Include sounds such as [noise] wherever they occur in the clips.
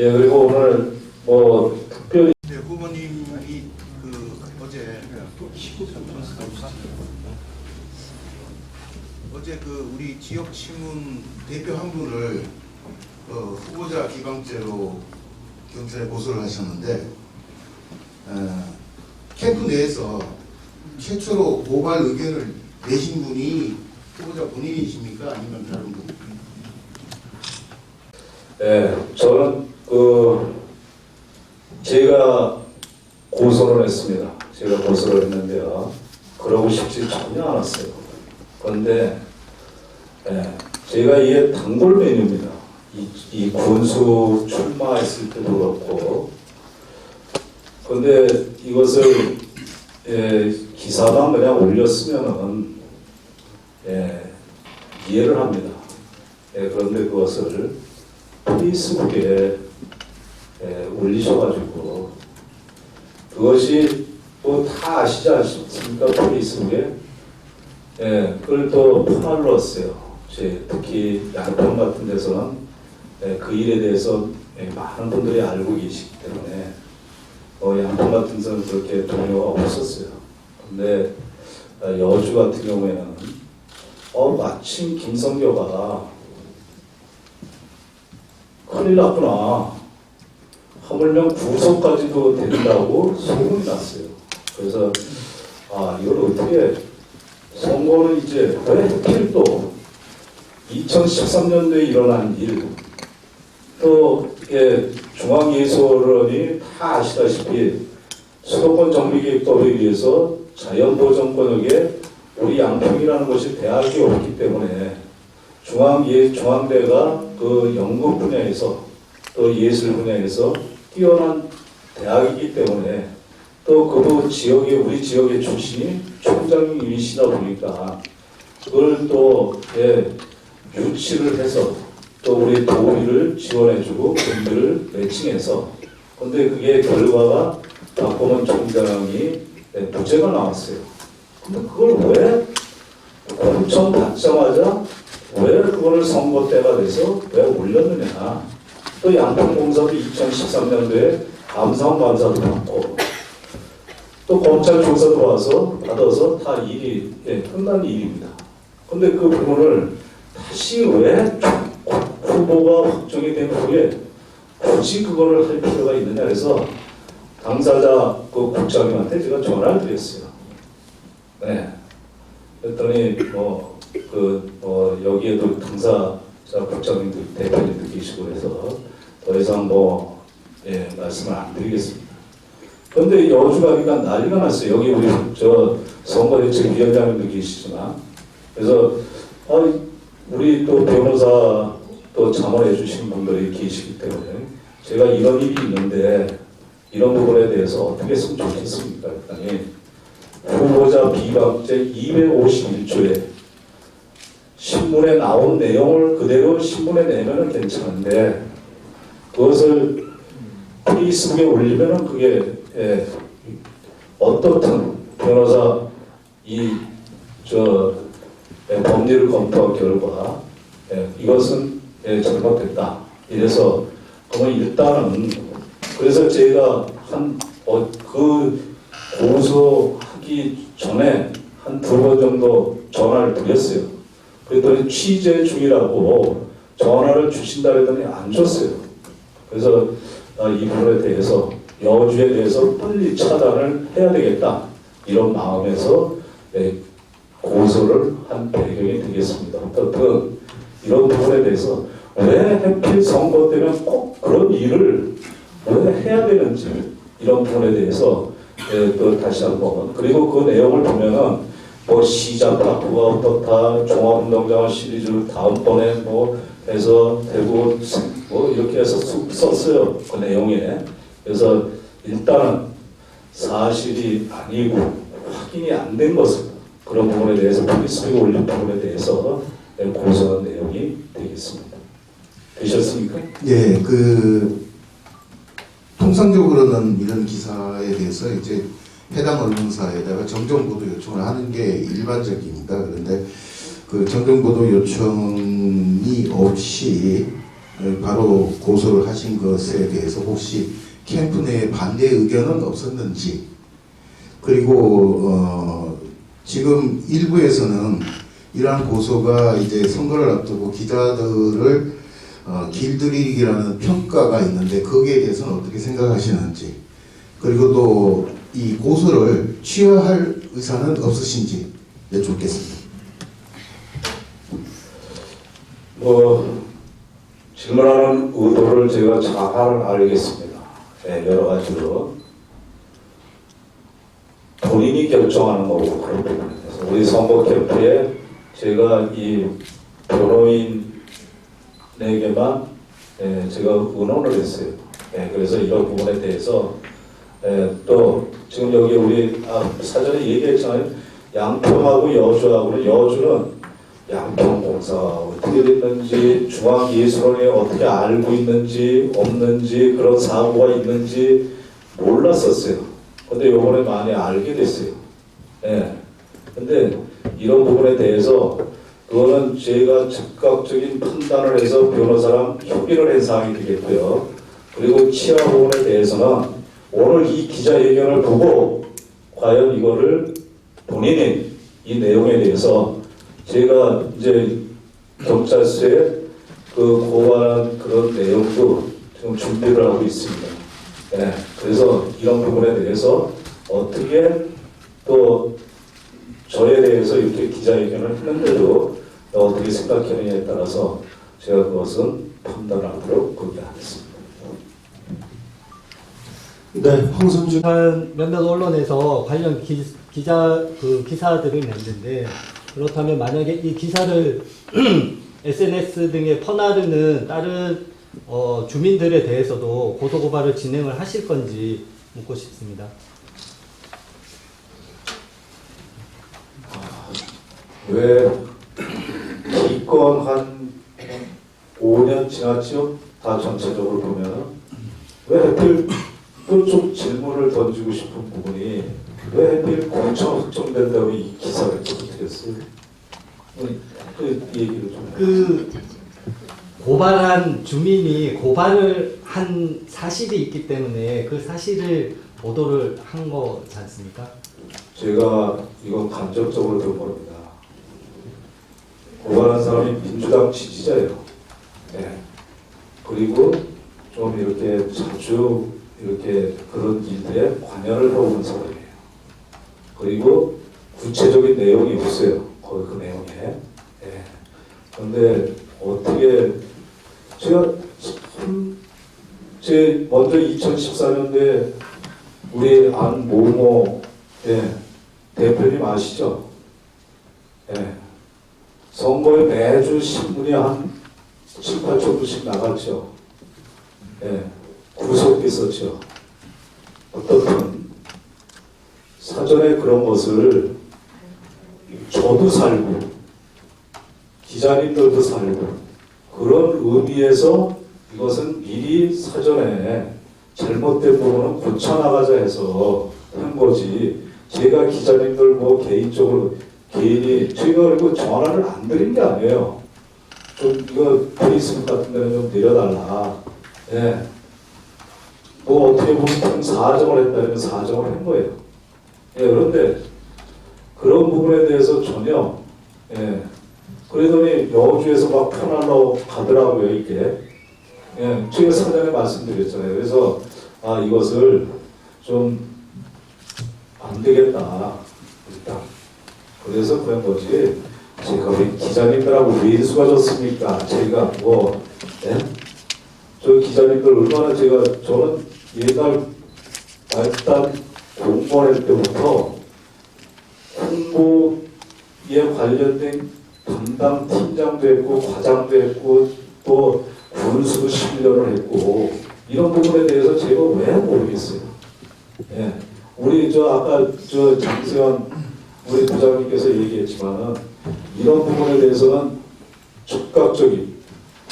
예, 그리고 오늘 뭐 특별히 네, 후보님이 그 어제 어제 그 우리 지역 친문 대표 한 분을 어, 후보자 기강죄로 경찰에 고소를 하셨는데 어, 캠프 내에서 최초로 고발 의견을 내신 분이 후보자 본인이십니까 아니면 다른 분? 예, 저는 그 제가 고소를 했습니다. 제가 고소를 했는데요. 그러고 싶지 전혀 않았어요. 그런데 예, 제가 이게 단골 메뉴입니다. 이, 이 군수 출마했을 때도 그렇고 그런데 이것을 예, 기사만 그냥 올렸으면은 예, 이해를 합니다. 예, 그런데 그것을 페이스북에 예, 올리셔가지고 그것이 뭐다 아시지 않습니까 페이스북에 예, 그걸 또 퍼날렀어요. 제 특히 양평 같은 데서는 예, 그 일에 대해서 예, 많은 분들이 알고 계시기 때문에 어, 양평 같은 데서는 그렇게 동료가 없었어요. 근데 아, 여주 같은 경우에는 어, 마침 김성교가 큰일 났구나. 하물며 구속까지도 된다고 소문이 났어요. 그래서 아 이걸 어떻게 선거는 이제 왜 하필 또 2013년도에 일어난 일, 또 예, 중앙예술원이 다 아시다시피 수도권 정비계획법에 의해서 자연보전권역에 우리 양평이라는 곳이 대학이 없기 때문에 중앙예 중앙대가 그 연극 분야에서 또 예술 분야에서 뛰어난 대학이기 때문에 또 그도 지역에 우리 지역의 출신이 총장님이시다 보니까 그걸 또 예, 유치를 해서 또 우리 도우미를 지원해주고 돈들을 매칭해서 근데 그게 결과가 박범원 총장이 예, 무죄가 나왔어요. 근데 그걸 왜 공천 받자마자 왜 그거를 선거 때가 돼서 왜 올렸느냐. 또 양평공사도 2013년도에 감사원 감사도 받고 또 검찰 조사 들어와서 받아서 다 일이 예, 끝난 일입니다. 근데 그 부분을 다시 왜 후보가 확정이 된 후에 굳이 그거를 할 필요가 있느냐 해서 당사자 그 국장님한테 제가 전화를 드렸어요. 네. 그랬더니 뭐 그, 뭐, 여기에도 당사자 국장님들, 대표님들 계시고 그래서 더 이상 뭐, 예, 말씀을 안 드리겠습니다. 그런데 여주가 그러니까 난리가 났어요. 여기 우리 저 선거대책위원장님도 계시지만. 그래서, 아, 우리 또 변호사 또 자문해 주신 분들이 계시기 때문에 제가 이런 일이 있는데 이런 부분에 대해서 어떻게 했으면 좋겠습니까? 그랬더니 후보자 비방죄 251조에 신문에 나온 내용을 그대로 신문에 내면은 괜찮은데 그것을 페이스북에 올리면은 그게 예, 어떻든 변호사 이저 예, 법리를 검토한 결과 예, 이것은 예, 잘못됐다. 이래서 그러면 일단은 그래서 제가 한그 고소하기 전에 한 두 번 정도 전화를 드렸어요. 그랬더니 취재 중이라고 전화를 주신다 그랬더니 안 줬어요. 그래서 아, 이 부분에 대해서 여주에 대해서 빨리 차단을 해야 되겠다 이런 마음에서 예, 고소를 한 배경이 되겠습니다. 어떻든 이런 부분에 대해서 왜 해필 선거 때면 꼭 그런 일을 왜 해야 되는지 이런 부분에 대해서 예, 또 다시 한번 그리고 그 내용을 보면은 뭐 시장 파트가 어떻다 종합운동장 시리즈를 다음번에 뭐 해서 대구 뭐 이렇게 해서 쑥 썼어요 그 내용에 그래서 일단은 사실이 아니고 확인이 안 된 것은 그런 부분에 대해서 페이스북에 올린 부분에 대해서 고소한 내용이 되겠습니다. 되셨습니까? 예, 그 통상적으로는 이런 기사에 대해서 이제 해당 언론사에다가 정정 보도 요청을 하는 게 일반적입니다. 그런데 그 정정 보도 요청이 없이 에, 바로 고소를 하신 것에 대해서 혹시 캠프 내에 반대 의견은 없었는지 그리고 어, 지금 일부에서는 이러한 고소가 이제 선거를 앞두고 기자들을 어, 길들이기라는 평가가 있는데 거기에 대해서는 어떻게 생각하시는지 그리고 또 이 고소를 취하할 의사는 없으신지 여쭙겠습니다. 뭐 질문하는 의도를 제가 잘 알겠습니다. 네, 여러 가지로 본인이 결정하는 거고 부분에서 우리 선거 캠프에 제가 이 변호인에게만 예, 제가 의논을 했어요. 예, 그래서 이런 부분에 대해서 예, 또 지금 여기 우리 아, 사전에 얘기했잖아요. 양평하고 여주하고는 여주는 양평공사가 어떻게 됐는지 중앙예술원에 어떻게 알고 있는지 없는지 그런 사고가 있는지 몰랐었어요. 근데 요번에 많이 알게 됐어요. 예. 근데 이런 부분에 대해서 그거는 제가 즉각적인 판단을 해서 변호사랑 협의를 한 사항이 되겠고요. 그리고 치아 부분에 대해서는 오늘 이 기자회견을 보고 과연 이거를 본인이 이 내용에 대해서 제가 이제 경찰서에 그 고발한 그런 내용도 지금 준비를 하고 있습니다. 네, 그래서 이런 부분에 대해서 어떻게 또 저에 대해서 이렇게 기자회견을 했는데도 어떻게 생각하느냐에 따라서 제가 그것은 판단하도록 그렇게 하겠습니다. 네, 황선주 한 몇몇 언론에서 관련 기, 기자 그 기사들을 냈는데 그렇다면 만약에 이 기사를 [clears throat] SNS 등에 퍼나르는 다른 어, 주민들에 대해서도 고소 고발을 진행을 하실 건지 묻고 싶습니다. 왜 기권 한 5년 지났죠? 다 전체적으로 보면 왜 하필 또 좀 질문을 던지고 싶은 부분이 왜 하필 공천 확정된다고 이 기사를 터뜨렸어요? 그 얘기를 좀 그 고발한 주민이 고발을 한 사실이 있기 때문에 그 사실을 보도를 한 거지 않습니까? 제가 이건 간접적으로 든 겁니다. 고발한 사람이 민주당 지지자예요. 네. 그리고 좀 이렇게 자주 이렇게 그런 일들에 관여를 해오는 사람이에요. 그리고 구체적인 내용이 없어요. 거기 그 내용에. 예. 그런데 어떻게 제가 참, 제 먼저 2014년도에 우리 안 모모 예, 대표님 아시죠? 예. 선거에 매주 신문이 한 7, 8천 부씩 나갔죠. 예. 구속됐었죠. 어떻든 사전에 그런 것을 저도 살고 기자님들도 살고 그런 의미에서 이것은 미리 사전에 잘못된 부분은 고쳐나가자 해서 한 거지 제가 기자님들 뭐 개인적으로 개인이 제가 그리고 전화를 안 드린 게 아니에요 좀 이거 페이스북 같은 데는 좀 내려달라 예. 뭐 어떻게 보면 사정을 했다면 사정을 한 거예요. 예, 그런데 그런 부분에 대해서 전혀 예, 그러더니 여주에서 막 편하러 가더라고요 이게. 예, 제가 사전에 말씀드렸잖아요. 그래서 아 이것을 좀 안 되겠다 일단. 그래서 그런 거지? 제가 왜 기자님들하고 왜 인수가 좋습니까? 제가 뭐 예? 저 기자님들 얼마나 제가 저는 옛날 말단 공무원할 때부터 홍보에 관련된 담당 팀장도 했고 과장도 했고 또 군수도 11년을 했고 이런 부분에 대해서 제가 왜 모르겠어요. 예. 우리 저 아까 저 장세현 우리 부장님께서 얘기했지만은 이런 부분에 대해서는 즉각적인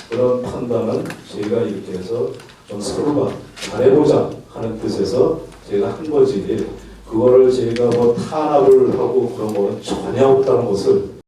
그런 판단은 저희가 이렇게 해서 좀 서로가 잘해보자 하는 뜻에서 제가 한 거지. 그거를 제가 뭐 탄압을 하고 그런 거는 전혀 없다는 것을